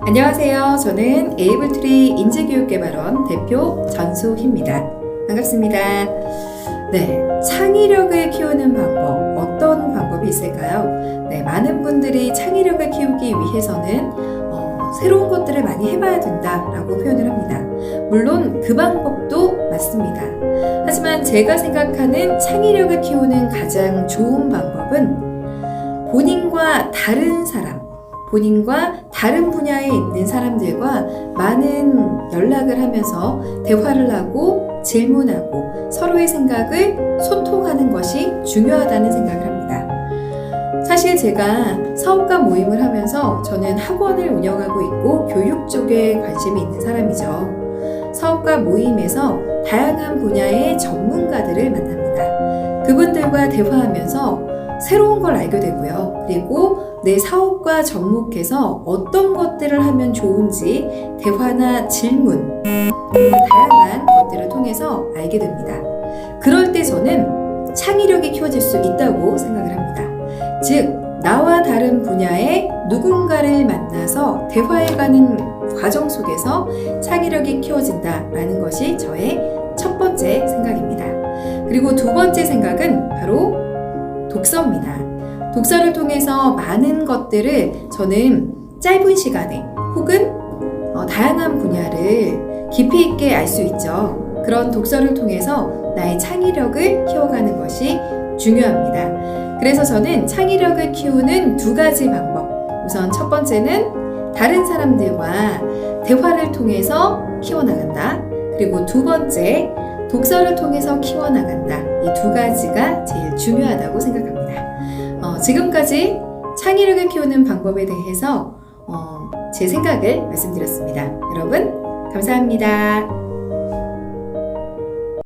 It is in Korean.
안녕하세요. 저는 에이블트리 인재교육개발원 대표 전소희입니다. 반갑습니다. 네, 창의력을 키우는 방법, 어떤 방법이 있을까요? 네, 많은 분들이 창의력을 키우기 위해서는 어, 새로운 것들을 많이 해봐야 된다라고 표현을 합니다. 물론 그 방법도 맞습니다. 하지만 제가 생각하는 창의력을 키우는 가장 좋은 방법은 본인과 다른 사람, 본인과 다른 분야에 있는 사람들과 많은 연락을 하면서 대화를 하고 질문하고 서로의 생각을 소통하는 것이 중요하다는 생각을 합니다. 사실 제가 사업가 모임을 하면서 저는 학원을 운영하고 있고 교육 쪽에 관심이 있는 사람이죠. 사업가 모임에서 다양한 분야의 전문가들을 만납니다. 그분들과 대화하면서 새로운 걸 알게 되고요. 그리고 내 사업과 접목해서 어떤 것들을 하면 좋은지 대화나 질문, 그리고 다양한 것들을 통해서 알게 됩니다. 그럴 때 저는 창의력이 키워질 수 있다고 생각을 합니다. 즉, 나와 다른 분야의 누군가를 만나서 대화해가는 과정 속에서 창의력이 키워진다라는 것이 저의 첫 번째 생각입니다. 그리고 두 번째 생각은 바로 독서입니다. 독서를 통해서 많은 것들을 저는 짧은 시간에 혹은 어, 다양한 분야를 깊이 있게 알 수 있죠. 그런 독서를 통해서 나의 창의력을 키워가는 것이 중요합니다. 그래서 저는 창의력을 키우는 두 가지 방법. 우선 첫 번째는 다른 사람들과 대화를 통해서 키워나간다. 그리고 두 번째, 독서를 통해서 키워나간다. 이 두 가지가 제일 중요하다고 생각합니다. 어, 지금까지 창의력을 키우는 방법에 대해서 어, 제 생각을 말씀드렸습니다. 여러분, 감사합니다.